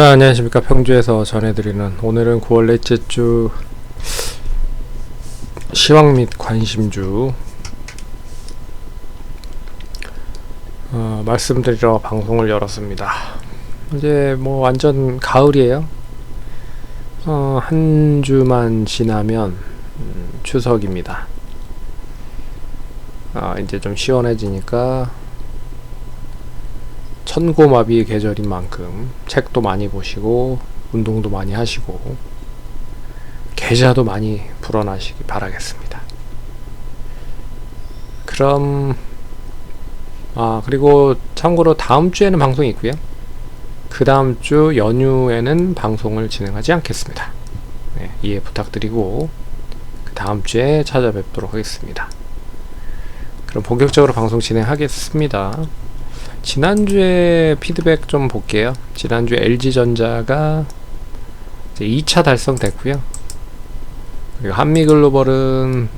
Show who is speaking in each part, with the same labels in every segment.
Speaker 1: 자 안녕하십니까. 평주에서 전해드리는 오늘은 9월 넷째 주 시황 및 관심주. 어, 말씀드리러 방송을 열었습니다. 이제 뭐 완전 가을이에요. 어, 한 주만 지나면 음, 추석입니다. 아, 이제 좀 시원해지니까 천고마비의 계절인 만큼 책도 많이 보시고 운동도 많이 하시고 계좌도 많이 불어나시기 바라겠습니다. 그럼 아 그리고 참고로 다음 주에는 방송이 있고요. 그 다음 주 연휴에는 방송을 진행하지 않겠습니다. 네, 이해 부탁드리고 그 다음 주에 찾아뵙도록 하겠습니다. 그럼 본격적으로 방송 진행하겠습니다. 지난주에 피드백 좀 볼게요. 지난주에 LG전자가 2차 달성됐고요. 그리고 한미글로벌은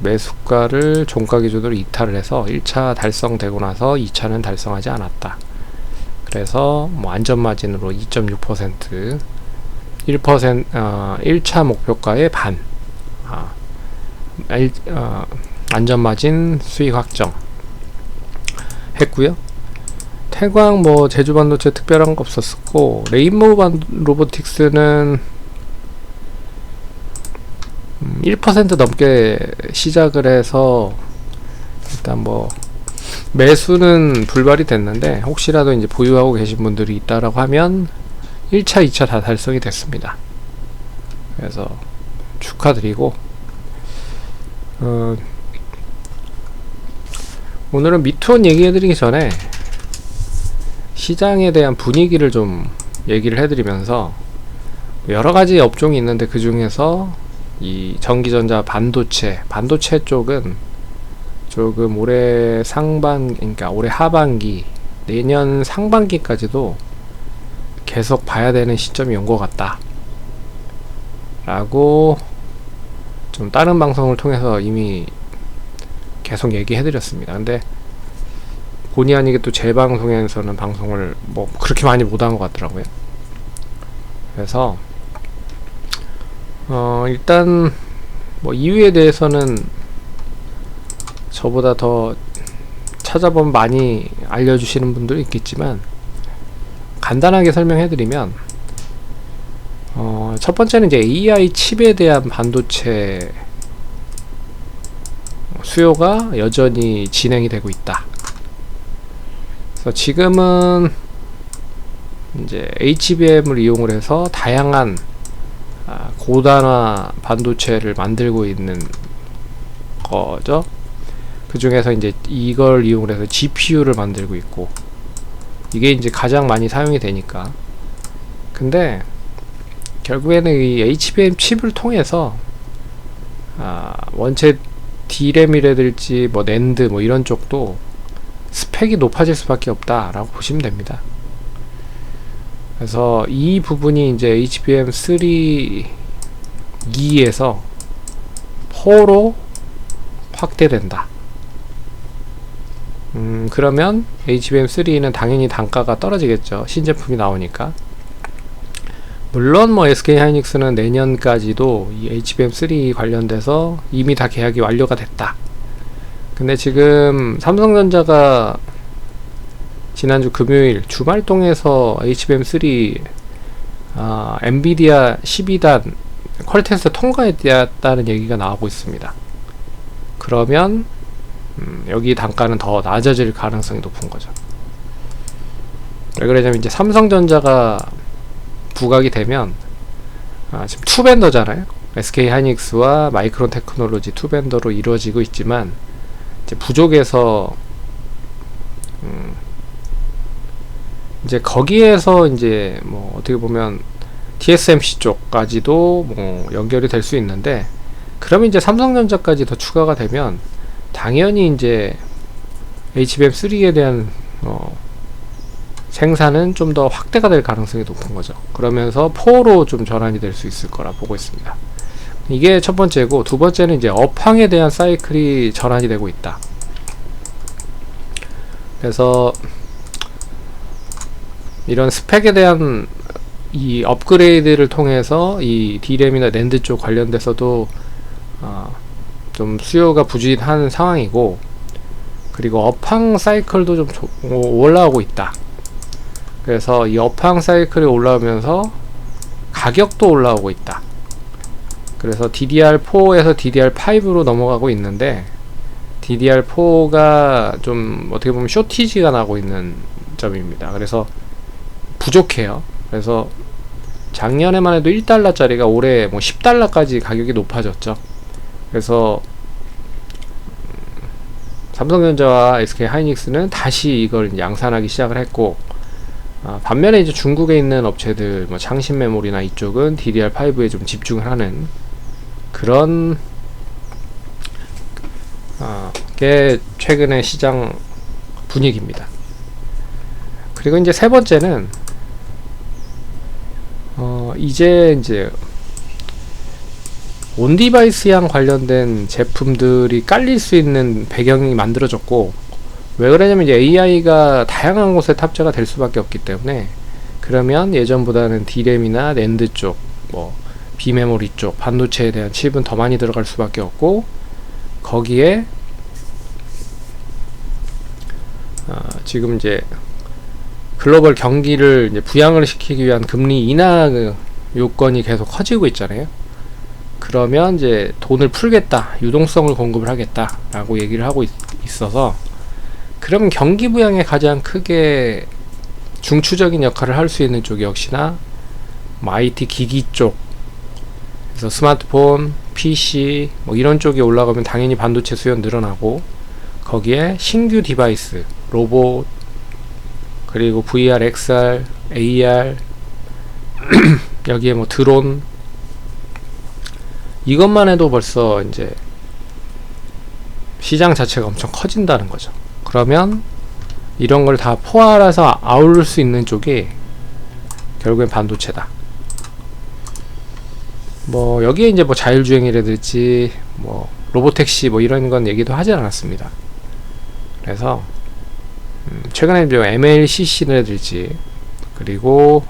Speaker 1: 매수가를 종가 기준으로 이탈을 해서 1차 달성되고 나서 2차는 달성하지 않았다. 그래서 뭐 안전 마진으로 2.6% 1% 어, 1차 목표가의 반 아, 일, 어, 안전 마진 수익 확정 했고요. 태광 뭐 제주 반도체 특별한 거 없었고 레인보우 반 로보틱스는 1% 음, 넘게 시작을 해서 일단 뭐 매수는 불발이 됐는데 혹시라도 이제 보유하고 계신 분들이 있다라고 하면 1차, 2차 다 달성이 됐습니다. 그래서 축하드리고 어, 오늘은 미투원 얘기해드리기 전에 시장에 대한 분위기를 좀 얘기를 해드리면서 여러 가지 업종이 있는데 그 중에서 이 전기전자 반도체, 반도체 쪽은 조금 올해 상반, 그러니까 올해 하반기, 내년 상반기까지도 계속 봐야 되는 시점이 온 것 같다. 라고 좀 다른 방송을 통해서 이미 계속 얘기해 드렸습니다. 근데 본의 아니게 또제 방송에서는 방송을 뭐 그렇게 많이 못한 것 같더라고요. 그래서 어 일단 뭐 이유에 대해서는 저보다 더 찾아보면 많이 알려주시는 분들이 있겠지만 간단하게 설명해드리면 어, 첫 번째는 이제 AI 칩에 대한 반도체 수요가 여전히 진행이 되고 있다. 그래서 지금은 이제 HBM을 이용을 해서 다양한 아, 고단화 반도체를 만들고 있는 거죠. 그 중에서 이제 이걸 이용을 해서 GPU를 만들고 있고 이게 이제 가장 많이 사용이 되니까 근데 결국에는 이 HBM 칩을 통해서 아, 원체 D램이라든지 뭐 낸드 뭐 이런 쪽도 스펙이 높아질 수밖에 없다라고 보시면 됩니다. 그래서 이 부분이 이제 HBM3 2에서 4로 확대된다. 음, 그러면 HBM3는 당연히 단가가 떨어지겠죠. 신제품이 나오니까. 물론 뭐 SK 하이닉스는 내년까지도 이 HBM3 관련돼서 이미 다 계약이 완료가 됐다. 근데 지금 삼성전자가 지난주 금요일 주말 동에서 HBM3 아, 엔비디아 12단 퀄 테스트 통과했다는 얘기가 나오고 있습니다. 그러면 음, 여기 단가는 더 낮아질 가능성이 높은 거죠. 왜 그러냐면 이제 삼성전자가 부각이 되면 아, 지금 투벤더잖아요. SK 하이닉스와 마이크론 테크놀로지 투벤더로 이루어지고 있지만 이제 부족해서 음 이제 거기에서 이제 뭐 어떻게 보면 TSMC 쪽까지도 뭐 연결이 될 수 있는데 그러면 이제 삼성전자까지 더 추가가 되면 당연히 이제 HBM3에 대한 어 생산은 좀 더 확대가 될 가능성이 높은 거죠. 그러면서 4로 좀 전환이 될 수 있을 거라 보고 있습니다. 이게 첫 번째고 두 번째는 이제 업황에 대한 사이클이 전환이 되고 있다. 그래서 이런 스펙에 대한 이 업그레이드를 통해서 이 D램이나 낸드 쪽 관련돼서도 어, 좀 수요가 부진한 상황이고 그리고 업황 사이클도 좀 조, 올라오고 있다. 그래서 이 업황 사이클이 올라오면서 가격도 올라오고 있다. 그래서 DDR4에서 DDR5로 넘어가고 있는데 DDR4가 좀 어떻게 보면 쇼티지가 나고 있는 점입니다. 그래서 부족해요. 그래서 작년에만 해도 1달러짜리가 올해 뭐 10달러까지 가격이 높아졌죠. 그래서 음, 삼성전자와 SK 하이닉스는 다시 이걸 양산하기 시작을 했고 아, 반면에 이제 중국에 있는 업체들 뭐 창신 메모리나 이쪽은 DDR5에 좀 집중을 하는 그런 아, 게 최근의 시장 분위기입니다. 그리고 이제 세 번째는 어, 이제 이제 온 디바이스양 관련된 제품들이 깔릴 수 있는 배경이 만들어졌고 왜 그러냐면 이제 AI가 다양한 곳에 탑재가 될 수밖에 없기 때문에 그러면 예전보다는 D램이나 랜드 쪽, 뭐 비메모리 쪽, 반도체에 대한 칩은 더 많이 들어갈 수밖에 없고 거기에 어, 지금 이제 글로벌 경기를 이제 부양을 시키기 위한 금리 인하 그 요건이 계속 커지고 있잖아요. 그러면 이제 돈을 풀겠다, 유동성을 공급을 하겠다라고 얘기를 하고 있, 어서 그러면 경기 부양에 가장 크게 중추적인 역할을 할 수 있는 쪽이 역시나 뭐 IT 기기 쪽, 그래서 스마트폰, PC 뭐 이런 쪽이 올라가면 당연히 반도체 수요 늘어나고 거기에 신규 디바이스, 로봇 그리고 VR, XR, AR 여기에 뭐 드론 이것만 해도 벌써 이제 시장 자체가 엄청 커진다는 거죠. 그러면 이런 걸 다 포괄해서 아울릴 수 있는 쪽이 결국엔 반도체다. 뭐 여기에 이제 뭐 자율주행이라든지 뭐 로보택시 뭐 이런 건 얘기도 하지 않았습니다. 그래서 음 최근에 이제 MLCC라든지 그리고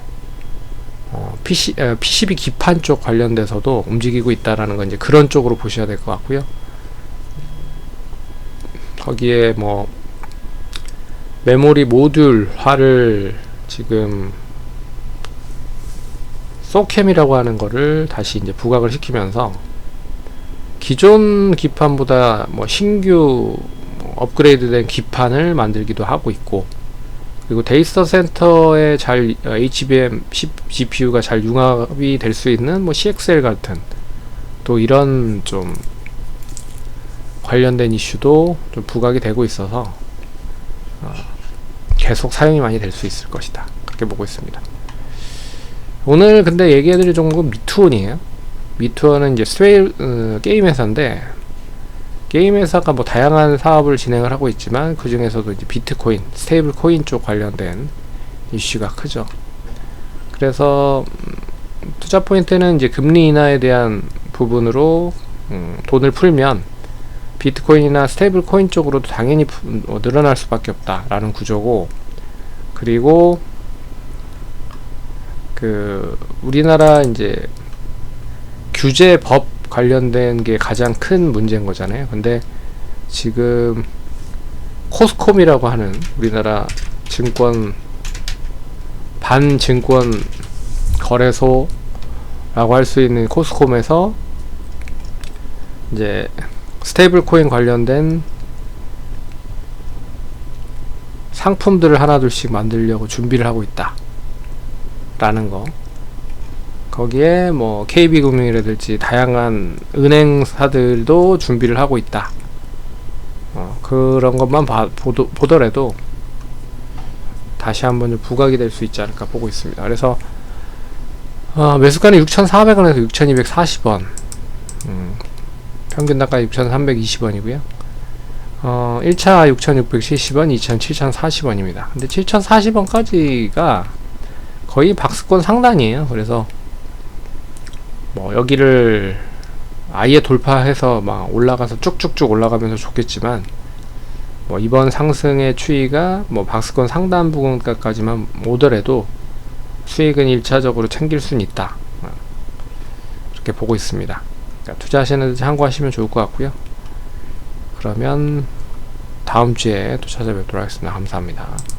Speaker 1: 어 PC, 어, PCB 기판 쪽 관련돼서도 움직이고 있다라는 건 이제 그런 쪽으로 보셔야 될 것 같고요. 거기에 뭐 메모리 모듈화를 지금 소캠이라고 하는 거를 다시 이제 부각을 시키면서 기존 기판보다 뭐 신규 업그레이드된 기판을 만들기도 하고 있고 그리고 데이터 센터에 잘 HBM GPU가 잘 융합이 될 수 있는 뭐 CXL 같은 또 이런 좀 관련된 이슈도 좀 부각이 되고 있어서 어 계속 사용이 많이 될 수 있을 것이다 그렇게 보고 있습니다. 오늘 근데 얘기해드릴 종목은 미투원이에요. 미투원은 이제 스웨일 어, 게임 회사인데 게임 회사가 뭐 다양한 사업을 진행을 하고 있지만 그 중에서도 이제 비트코인, 스테이블 코인 쪽 관련된 이슈가 크죠. 그래서 음, 투자 포인트는 이제 금리 인하에 대한 부분으로 음, 돈을 풀면 비트코인이나 스테이블 코인 쪽으로도 당연히 부, 어, 늘어날 수밖에 없다라는 구조고 그리고 그 우리나라 이제 규제 법 관련된 게 가장 큰 문제인 거잖아요. 근데 지금 코스콤이라고 하는 우리나라 증권 반증권 거래소라고 할 수 있는 코스콤에서 이제 스테이블 코인 관련된 상품들을 하나둘씩 만들려고 준비를 하고 있다. 라는 거. 거기에 뭐 KB금융이라든지 다양한 은행사들도 준비를 하고 있다. 어, 그런 것만 봐, 보도, 보더라도 다시 한번 부각이 될 수 있지 않을까 보고 있습니다. 그래서 어, 매수가는 6,400원에서 6,240원. 음, 평균 단가 6,320원이고요. 어, 1차 6,670원, 2차 7,040원입니다. 근데 7,040원까지가 거의 박스권 상단이에요. 그래서 뭐 여기를 아예 돌파해서 막 올라가서 쭉쭉쭉 올라가면서 좋겠지만 뭐 이번 상승의 추이가 뭐 박스권 상단 부분까지만 오더라도 수익은 1차적으로 챙길 수는 있다. 어, 이렇게 보고 있습니다. 그러니까 투자하시는 데 참고하시면 좋을 것 같고요. 그러면 다음 주에 또 찾아뵙도록 하겠습니다. 감사합니다.